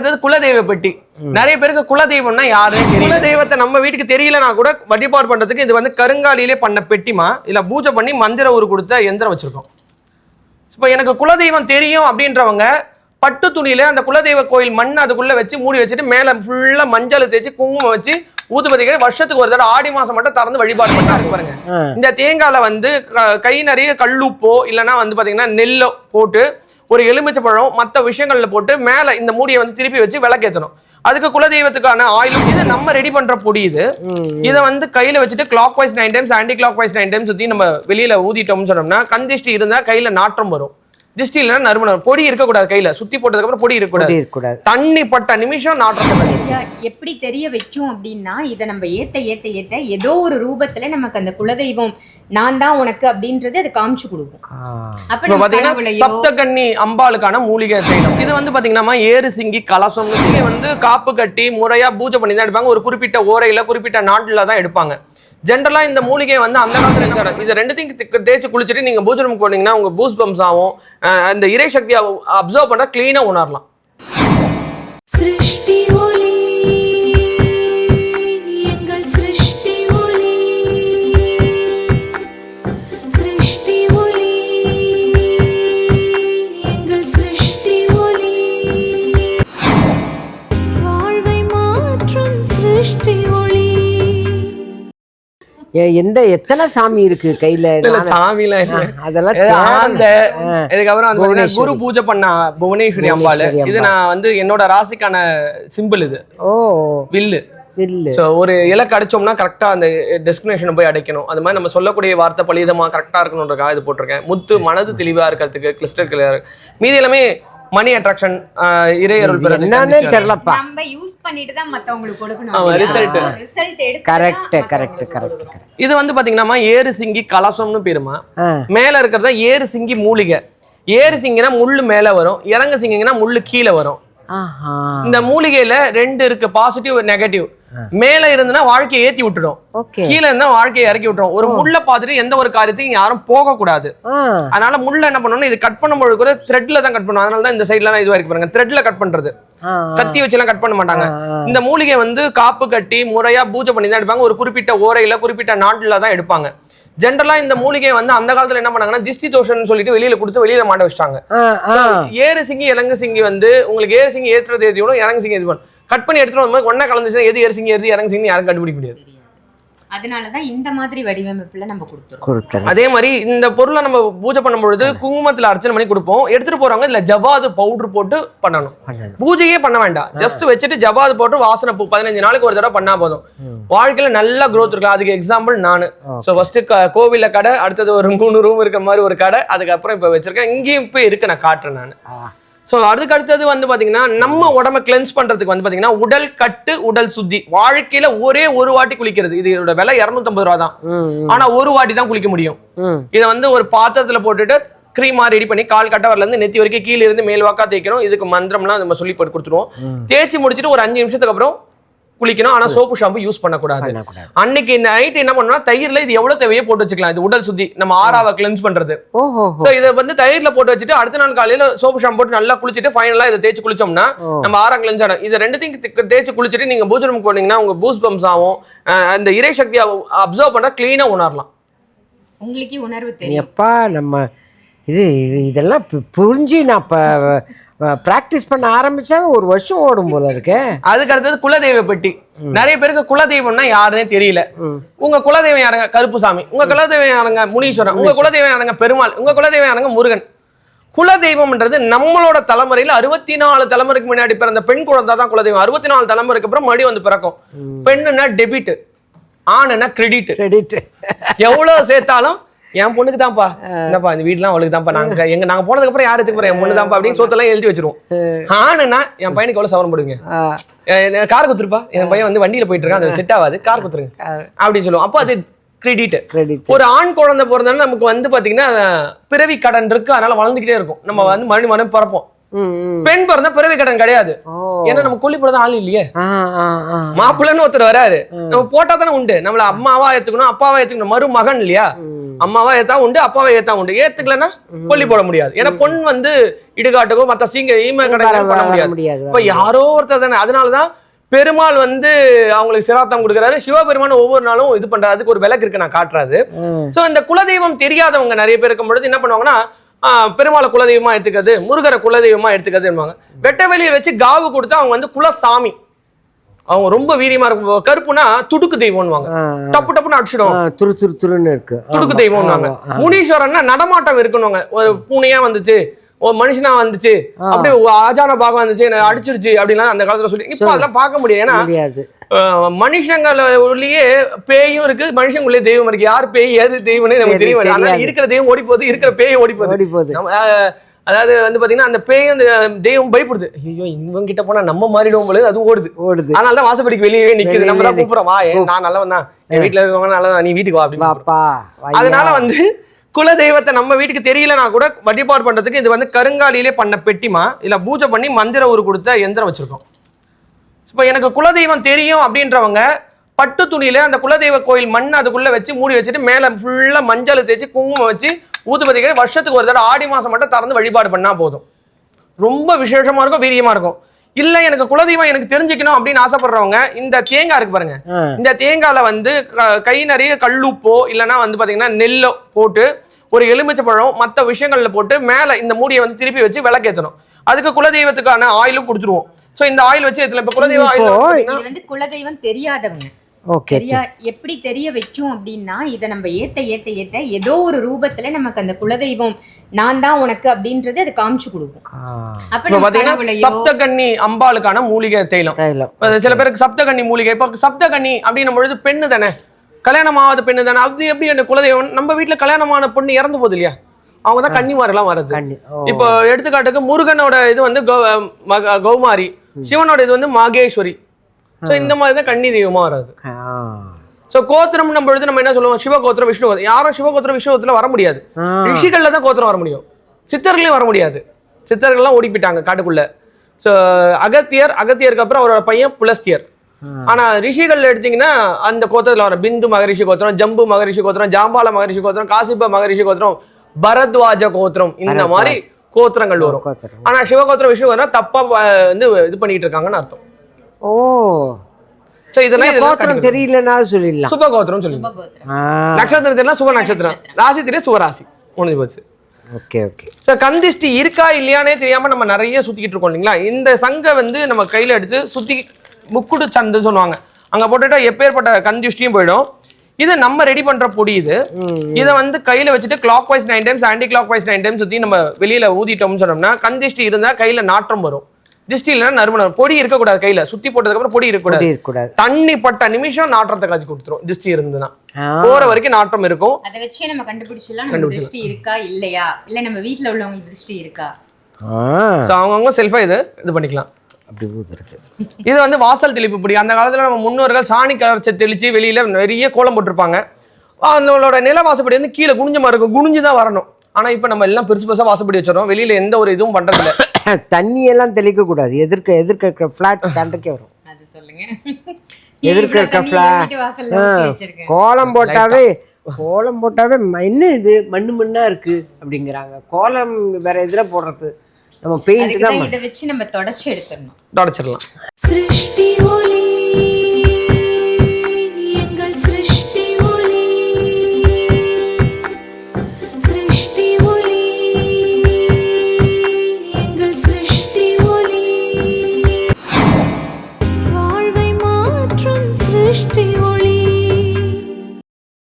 அடுத்தது குலதெய்வ பெட்டி நிறைய பேருக்கு குலதெய்வம்னா யாருன்னு தெரியல. குலதெய்வத்தை நம்ம வீட்டுக்கு தெரியலனா கூட வழிபாடு பண்றதுக்கு இது வந்து கருங்காலியிலே பண்ண பெட்டிமா இல்ல பூஜை பண்ணி மந்திர ஊர் கொடுத்த எந்திரம் வச்சிருக்கோம். இப்போ எனக்கு குலதெய்வம் தெரியும் அப்படின்றவங்க பட்டு துணியில அந்த குலதெய்வ கோயில் மண் அதுக்குள்ள வச்சு மூடி வச்சுட்டு மேல ஃபுல்லா மஞ்சள் தேய்ச்சி குங்குமம் வச்சு ஊதுபதிக்கிற வருஷத்துக்கு ஒரு தடவை ஆடி மாசம் மட்டும் திறந்து வழிபாடு பண்ணாரு பாருங்க. இந்த தேங்காயில வந்து க- கை நிறைய கல்லுப்போ இல்லைன்னா வந்து பாத்தீங்கன்னா நெல்லோ போட்டு ஒரு எலுமிச்சை பழம் மற்ற விஷயங்கள்ல போட்டு மேல இந்த மூடியை வந்து திருப்பி வச்சு விளக்கேற்றணும் அதுக்கு குலதெய்வத்துக்கான ஆயிலும் இது நம்ம ரெடி பண்ற பொடி இது. இதை வந்து கையில வச்சுட்டு clockwise nine times anticlockwise nine times சுத்தி நம்ம வெளியில ஊதிட்டோம்னு சொன்னோம்னா கண் திஷ்டி இருந்தா கையில நாற்றம் வரும். திஷ்டி இல்லைன்னா நறுமணம். பொடி இருக்கக்கூடாது கையில. சுத்தி போட்டதுக்கு அப்புறம் பொடி இருக்கக்கூடாது. இருக்கக்கூடாது தண்ணி பட்ட நிமிஷம். இத எப்படி தெரிய வைக்கும் அப்படின்னா இதை நம்ம ஏத்த ஏத்த ஏத்த ஏதோ ஒரு ரூபத்துல நமக்கு அந்த குலதெய்வம் நான் தான் உனக்கு அப்படின்றது அது காமிச்சு கொடுக்கும். அப்ப பாத்தீங்கன்னா சப்தகன்னி அம்பாளுக்கான மூலிகை தைலம். இது வந்து பாத்தீங்கன்னா ஏறு சிங்கி கலசம் வந்து காப்பு கட்டி முறையா பூஜை பண்ணி தான் எடுப்பாங்க. ஒரு குறிப்பிட்ட ஓரையில குறிப்பிட்ட நாட்டுல தான் எடுப்பாங்க. ஜென்ரலாக இந்த மூலிகை வந்து அந்த காலத்தில் இருந்தா இது ரெண்டுத்தையும் தேய்ச்சி குளிச்சுட்டு நீங்கள் பூஜை ரூம் போனீங்கன்னா உங்கள் பூஸ் பம்ஸ் ஆகும் அந்த இறை சக்தியை அப்சர்வ் பண்ணால் க்ளீனாக உணரலாம். சிருஷ்டி எந்த எத்தனை சாமி இருக்கு கையில. ஆ, அதெல்லாம் இதுக்கப்புறம் வந்து பாத்தீங்கன்னா குரு. பூஜை பண்ண புவனேஸ்வரி அம்பாள். இது நான் வந்து என்னோட ராசிக்கான சிம்பிள் இது. ஓ. வில்லு. ஸோ ஒரு இலக்கு அடிச்சோம்னா கரெக்டாக அந்த டெஸ்டினேஷனை போய் அடைக்கணும். அது மாதிரி நம்ம சொல்லக்கூடிய வார்த்தை பலிதமா கரெக்டாக இருக்கணுன்றக்காக இது போட்டிருக்கேன். முத்து மனது தெளிவா இருக்கிறதுக்கு கிறிஸ்டல் கிளியர் மீதி எல்லாமே மணி அட்ராக்ஷன் இறையருள் பெறது என்னன்னே தெரியலப்பா. நம்ம யூஸ் பண்ணிட்டு தான் மத்தவங்களுக்கு. கொடுக்கணும். ரிசல்ட் எடுத்து கரெக்ட் கரெக்ட் கரெக்ட் இது வந்து பாத்தீங்கன்னா ஏறு சிங்கி கலசம்னு பேருமா? மேல இருக்கிறதா ஏறு சிங்கி மூலிகை. ஏறு சிங்கினா முள்ளு மேல வரும் இறங்க சிங்கிங்கன்னா முள்ளு கீழே வரும். ஆஹா. இந்த மூலிகையில ரெண்டு இருக்கு பாசிட்டிவ் நெகட்டிவ் மேல இருந்துன்னா வாழ்க்கையை ஏத்தி விட்டுடும். கீழே இருந்தா வாழ்க்கையை இறக்கி விட்டுரும். ஒரு முள்ள பார்த்துட்டு எந்த ஒரு காரியத்தையும் யாரும் போக கூடாது அதனால முள்ள என்ன பண்ணணும் இது கட் பண்ணும்போது கூட த்ரெட்ல தான் கட் பண்ணும். அதனால தான் இந்த சைட்ல இது வரைக்கும் பாருங்க. த்ரெட்ல கட் பண்றது. கத்தி வச்செல்லாம் கட் பண்ண மாட்டாங்க. இந்த மூலிகை வந்து காப்பு கட்டி முறையா பூஜை பண்ணி தான் எடுப்பாங்க. ஒரு குறிப்பிட்ட ஓரையில குறிப்பிட்ட நாட்டுல தான் எடுப்பாங்க. ஜென்ரலா இந்த மூலிகை வந்து அந்த காலத்துல என்ன பண்ணாங்கன்னா திஷ்டி தோஷம்னு சொல்லிட்டு வெளியில கொடுத்து வெளியில மாட்ட வச்சிட்டாங்க. ஆ. ஏறு சிங்கி இலங்கு சிங்கி வந்து உங்களுக்கு ஏறு சிங்கி ஏற்றுறது ஏற்றி விடும் இறங்கு சிங்கி இது பண்ணும் கட் பண்ணி எடுத்துட்டு வரும்போது ஒன்னா கலந்துச்சுன்னா எது ஏறு சிங்கி எது இறங்கு சிங்கி யாரும் கண்டுபிடிக்க முடியாது. அதனாலதான் இந்த மாதிரி வடிவமைப்புல நம்ம கொடுத்துருக்கோம் அதே மாதிரி இந்த பொருளை நம்ம பூஜை பண்ணும் பொழுது குங்குமத்துல அர்ச்சனை பண்ணி கொடுப்போம். எடுத்துட்டு போறவங்க இதுல ஜவாது பவுடர் போட்டு பண்ணணும். பூஜையே பண்ண வேண்டாம். ஜஸ்ட் வச்சுட்டு ஜவாது போட்டு வாசனை பூ பதினஞ்சு நாளைக்கு ஒரு தடவை பண்ணா போதும். வாழ்க்கையில நல்ல growth இருக்கலாம். அதுக்கு எக்ஸாம்பிள் நானு. ஸோ ஃபர்ஸ்ட் கோவில்ல கடை அடுத்தது ஒரு மூணு ரூம் இருக்க மாதிரி ஒரு கடை அதுக்கப்புறம் இப்போ வச்சிருக்கேன். இங்கேயும் இப்போ இருக்கு நான் காட்டுறேன் நான். ஸோ அதுக்கு அடுத்தது வந்து பாத்தீங்கன்னா நம்ம உடம்ப கிளென்ஸ் பண்றதுக்கு வந்து பாத்தீங்கன்னா உடல் கட்டு உடல் சுத்தி. வாழ்க்கையில ஒரே ஒரு வாட்டி குளிக்கிறது. இது இதோட விலை இரநூத்தம்பது ரூபா தான். ம், ம், ஆனா ஒரு வாட்டி தான் குளிக்க முடியும். இதை வந்து ஒரு பாத்திரத்துல போட்டுட்டு க்ரீமா ரெடி பண்ணி கால் கட்டவரில இருந்து நெத்தி வரைக்கும் கீழ இருந்து மேல் வாக்கா தேய்க்கணும். இதுக்கு மந்திரம்லாம் நம்ம சொல்லி போட்டு கொடுத்துருவோம். தேய்ச்சி முடிச்சிட்டு ஒரு அஞ்சு நிமிஷத்துக்கு அப்புறம் குளிக்கணும். ஆனா சோப்பு ஷாம்பு யூஸ் பண்ணக்கூடாது. அன்னைக்கு நைட் என்ன பண்ணணும்னா தயிர்ல இது எவ்வளவு தேவையோ போட்டு வச்சுக்கலாம். இது உடல் சுத்தி நம்ம ஆறாவை கிளென்ஸ் பண்றது. ஓஹோ சோ இதை வந்து தயிர்ல போட்டு வச்சுட்டு அடுத்த நாள் காலையில சோப்பு ஷாம்பு போட்டு நல்லா குளிச்சுட்டு ஃபைனலா இதை தேய்ச்சி குளிச்சோம்னா. நம்ம ஆறாம் கிளென்ஸ் ஆகும் இது ரெண்டுத்தையும் தேய்ச்சி குளிச்சுட்டு நீங்க பூஜை போனீங்கன்னா உங்க பூஸ் பம்ஸ் ஆகும் அந்த இறை சக்தியை அப்சர்வ் பண்ணா கிளீனா உணரலாம். உங்களுக்கே உணர்வு தெரியும். எப்பா நம்ம இது இது- இதெல்லாம் புரிஞ்சு நான் இப்போ ப்ராக்டிஸ் பண்ண ஆரம்பிச்சா ஒரு வருஷம் ஓடும் போல இருக்கு. அதுக்கு அடுத்தது குலதெய்வ பெட்டி. நிறைய பேருக்கு குலதெய்வம்னா யாருன்னே தெரியல. உங்க குலதெய்வம் யாருங்க? கருப்புசாமி. உங்க குலதெய்வம் யாருங்க? முனீஸ்வரன். உங்க குலதெய்வம் யாருங்க? பெருமாள். உங்க குலதெய்வம் யாருங்க? முருகன். குலதெய்வம்ன்றது நம்மளோட தலைமுறையில அறுபத்தி நாலு தலைமுறைக்கு முன்னாடி பிறந்த பெண் குழந்தை தான் குலதெய்வம். அறுபத்தி நாலு தலைமுறைக்கு அப்புறம் மறுபடி வந்து பிறக்கும். பெண்ணுன்னா டெபிட் ஆணுன்னா கிரெடிட் கிரெடிட் எவ்வளவு சேர்த்தாலும் என் பொண்ணுக்கு தான்ப்பா. என்னப்பா இந்த வீட்லாம் அவளுக்கு தான்ப்பா. நாங்க எங்க நாங்க போனதுக்கு அப்புறம் யாருக்கு போறேன் என் பொண்ணு தான்ப்பா அப்படின்னு சொத்தெல்லாம் எழுதி வச்சிருவோம் ஆணுன்னா என் பையனுக்கு எவ்வளவு சவரம் போடுவீங்க? கார் குத்துருப்பா? என் பையன் வந்து வண்டியில போயிட்டு இருக்கான் அது செட் ஆகாது. கார் குத்துருங்க. அப்படின்னு சொல்லுவோம். அப்போ அது கிரெடிட் ஒரு ஆண் குழந்தை பிறந்தாலும் நமக்கு வந்து பாத்தீங்கன்னா பிறவி கடன் இருக்கு. அதனால வளர்ந்துகிட்டே இருக்கும். நம்ம வந்து மறுபடியும் மறுபடியும் பிறப்போம். பெண் பிறந்தா பிறவி கடன் கிடையாது. ஏன்னா நம்ம கொல்லி போட ஆள் இல்லையே. மாப்பிள்ளைன்னு ஒருத்தர் வராரு. நம்ம போட்டா தானே உண்டு. நம்மள அம்மாவா ஏத்துக்கணும் அப்பாவா ஏத்துக்கணும். மருமகன் இல்லையா? அம்மாவா ஏத்தா உண்டு அப்பாவை ஏத்தா உண்டு. ஏத்துக்கலன்னா கொல்லி போட முடியாது. ஏன்னா பொன் வந்து இடுகாட்டுக்கோ மத்த சீங்க ஈம பண்ண முடியாது. இப்ப யாரோ ஒருத்தர் தானே. அதனாலதான் பெருமாள் வந்து அவங்களுக்கு சிராத்தம் கொடுக்குறாரு. சிவபெருமான் ஒவ்வொரு நாளும் இது பண்றாரு. அதுக்கு ஒரு விளக்கு இருக்கு நான் காட்டுறாரு. சோ இந்த குலதெய்வம் தெரியாதவங்க நிறைய பேர் இருக்கும் பொழுது என்ன பண்ணுவாங்கன்னா பெருமாளை குலதெய்வமா எடுத்துக்கிறது முருகரை குலதெய்வமா எடுத்துக்கிறதுவாங்க வெட்ட வெளியை வச்சு காவு கொடுத்து அவங்க வந்து குலசாமி. அவங்க ரொம்ப வீரியமா இருக்கும். கருப்புனா துடுக்கு தெய்வம்னுவாங்க. ஆ, டப்பு டப்புன்னு அடிச்சிடும். துரு துரு துருன்னு இருக்கு. துடுக்கு ஆ. முனீஸ்வரன்னா நடமாட்டம் இருக்கணுங்க ஒரு பூனையா வந்துச்சு ஒரு மனுஷனா வந்துச்சு அப்படியே ஆஜான பாகம் வந்துச்சு என்னை அடிச்சிருச்சு அப்படின்லாம் அந்த காலத்துல சொல்லி இப்போ அதெல்லாம் பார்க்க முடியாது. ஏன்னா மனுஷங்கள உள்ளேயே பேயும் இருக்கு மனுஷங்களுள்ளே தெய்வம் இருக்கு. யார் பேய் ஏது தெய்வம்னு நமக்கு தெரி- தெரியும் அதனால தெரியாது. இருக்கிற தெய்வம் ஓடி போகுது இருக்கிற பேய் ஓடி போகுது ஓடி போகுது அதாவது வந்து பாத்தீங்கன்னா அந்த பேய் அந்த தெய்வம் பயப்படுது. ஐயோ இவங்க கிட்ட போனா நம்ம மாறிடுவோம் போல அது ஓடுது. ஓடுது. அதனால தான் வாசப்படிக்கு வெளியே நிக்குது. நம்ம தான் கூப்பிடுறோம். வா நான் நல்லவன் தான். என் வீட்டுல இருக்கவங்க நல்லவன் நீ வீட்டுக்கு வா அப்படின்னு. அதனால வந்து குல தெய்வத்தை நம்ம வீட்டுக்கு தெரியலனா கூட வழிபாடு பண்றதுக்கு இது வந்து கருங்காலியிலே பண்ண பெட்டிமா இல்ல பூஜை பண்ணி மந்திர உரு கொடுத்த எந்திரம் வச்சிருக்கோம். இப்போ எனக்கு குலதெய்வம் தெரியும் அப்படின்றவங்க பட்டு துணியில அந்த குலதெய்வ கோயில் மண் அதுக்குள்ள வச்சு மூடி வச்சுட்டு மேல ஃபுல்லா மஞ்சள் தேய்ச்சி குங்குமம் வச்சு ஊதுபதிக்கிற வருஷத்துக்கு ஒரு தடவை ஆடி மாசம் மட்டும் திறந்து வழிபாடு பண்ணா போதும். ரொம்ப விசேஷமா இருக்கும் வீரியமா இருக்கும். இல்ல எனக்கு குலதெய்வம் எனக்கு தெரிஞ்சுக்கணும் அப்படின்னு ஆசைப்படுறவங்க இந்த தேங்காய் இருக்கு பாருங்க. இந்த தேங்காயில வந்து க- கை நிறைய கல்லுப்போ இல்லைன்னா வந்து பாத்தீங்கன்னா நெல்லோ போட்டு ஒரு எலுமிச்சை பழம் மற்ற விஷயங்கள்ல போட்டு மேல இந்த மூடியை வந்து திருப்பி வச்சு விளக்கேற்றணும் அதுக்கு குலதெய்வத்துக்கான ஆயிலும் கொடுத்துருவோம். சோ இந்த ஆயில் வச்சு இதுல இப்ப குலதெய்வ ஆயில் வந்து குலதெய்வம் தெரியாதவங்க. ஓகே எப்படி தெரிய வைக்கும் அப்படின்னா இதை நம்ம ஏத்த ஏத்த ஏத்த ஏதோ ஒரு ரூபத்துல நமக்கு அந்த குலதெய்வம் நான் தான் உனக்கு அப்படின்றது அது காமிச்சு கொடுக்கும். அப்ப பாத்தீங்கன்னா சப்தகன்னி அம்பாளுக்கான மூலிகை தைலம். சில பேருக்கு சப்தகன்னி மூலிகை. இப்போ சப்தகன்னி அப்படின்னும் பொழுது பெண்ணு தானே? கல்யாணம் ஆகாத பெண்ணு தானே? அது எப்படி அந்த குலதெய்வம்? நம்ம வீட்டுல கல்யாணமான பொண்ணு இறந்து போகுது இல்லையா? அவங்க தான் கன்னிமாரெல்லாம் ஓ. இப்போ எடுத்துக்காட்டுக்கு முருகனோட இது வந்து கௌமாரி. சிவனோட இது வந்து மாகேஸ்வரி. சோ இந்த மாதிரி தான் கன்னி தெய்வமா வர்றது. ஆ. சோ கோத்திரம் பொழுது நம்ம என்ன சொல்லுவோம்? சிவ கோத்திரம் விஷ்ணு கோத்திரம். யாரும் சிவ கோத்திரம் விஷ்ணு கோத்திரம் வர முடியாது. ரிஷிகள்ல தான் கோத்திரம் வர முடியும். சித்தர்களையும் வர முடியாது. சித்தர்கள்லாம் ஓடி போயிட்டாங்க காட்டுக்குள்ள. ஸோ அகத்தியர் அகத்தியருக்கு அப்புறம் அவரோட பையன் புலஸ்தியர். ஆனா ரிஷிகள் எடுத்தீங்கன்னா அந்த கோத்திரத்துல வர பிந்து மகரிஷி கோத்திரம் ஜம்பு மகரிஷி கோத்திரம் ஜாம்பால மகரிஷி கோத்திரம் காசிப மகரிஷி கோத்திரம் பரத்வாஜ கோத்திரம் இந்த மாதிரி கோத்திரங்கள் வரும். ஆனா சிவகோத்திரம் விஷ்ணு கோத்திரம் தப்பா வந்து இது பண்ணிட்டு இருக்காங்கன்னு அர்த்தம். ஓ. சோ இதெல்லாம் கோத்திரம். தெரியலனாலும் சொல்லிடலாம். சுப கோத்திரம் ஆ. நட்சத்திரம் தெரியல சுப நட்சத்திரம். ராசி தெரியல சுவராசி முடிஞ்சு போச்சு. Okay okay. சார் கந்திஷ்டி இருக்கா இல்லையானே தெரியாம நம்ம நிறைய சுத்திக்கிட்டு இருக்கோம் இல்லைங்களா? இந்த சங்கை வந்து நம்ம கையில எடுத்து சுத்தி முக்குடு சந்து சொல்லுவாங்க. அங்க போட்டுட்டா எப்பேற்பட்ட கந்திஷ்டியும் போயிடும். இது நம்ம ரெடி பண்ற பொடி இது. இதை வந்து கையில வச்சுட்டு clockwise nine times anticlockwise nine times சுத்தி நம்ம வெளியில ஊதிட்டோம்னு சொன்னோம்னா கந்திஷ்டி இருந்தா கையில நாற்றம் வரும். திஷ்டி இல்லைன்னா நறுமணம். பொடி இருக்கக்கூடாது கையில. சுத்தி போட்டதுக்கு அப்புறம் பொடி இருக்கக்கூடாது. இருக்கக்கூடாது. தண்ணி பட்ட நிமிஷம் நாற்றத்தை காட்சி கொடுத்துரும். திஷ்டி இருந்ததுன்னா. போற வரைக்கும் நாற்றம் இருக்கும். அதை வச்சே நம்ம கண்டுபிடிச்சிடலாம். நம்ம திருஷ்டி இருக்கா இல்லையா? இல்ல நம்ம வீட்ல உள்ளவங்க திருஷ்டி இருக்கா? ஆ. ஸோ அவங்கவுங்க செல்ஃபா இது இது பண்ணிக்கலாம். அப்படி ஊதுறது இது வந்து வாசல் தெளிப்பு பொடி. அந்த காலத்துல நம்ம முன்னோர்கள் சாணி கலர்ச்சி தெளிச்சு வெளியில நிறைய கோலம் போட்டிருப்பாங்க. அவங்களோட நில வாசப்படி வந்து கீழே குனிஞ்ச மாதிரி இருக்கும். குனிஞ்சு தான் வரணும். ஆனா இப்போ நம்ம எல்லாம் பெருசு பெருசா வாசப்படி வச்சிடறோம். வெளியில எந்த ஒரு இதுவும் பண்றது தண்ணியெல்லாம் தெளிக்கக்கூடாது எதிர்க்க எதிர்க்க ஃப்ளாட் சண்டைக்கே வரும். எதிர்க்க கோலம் போட்டாவே கோலம் போட்டாவே என்ன இது? மண்ணு மண்ணா இருக்கு அப்படிங்கிறாங்க. கோலம் வேற எதிர போடுறது? நம்ம பெயிண்ட் தான் இதை வச்சு நம்ம தொடச்சி எடுத்துடணும். தொடச்சிடலாம். சிருஷ்டி ஒலி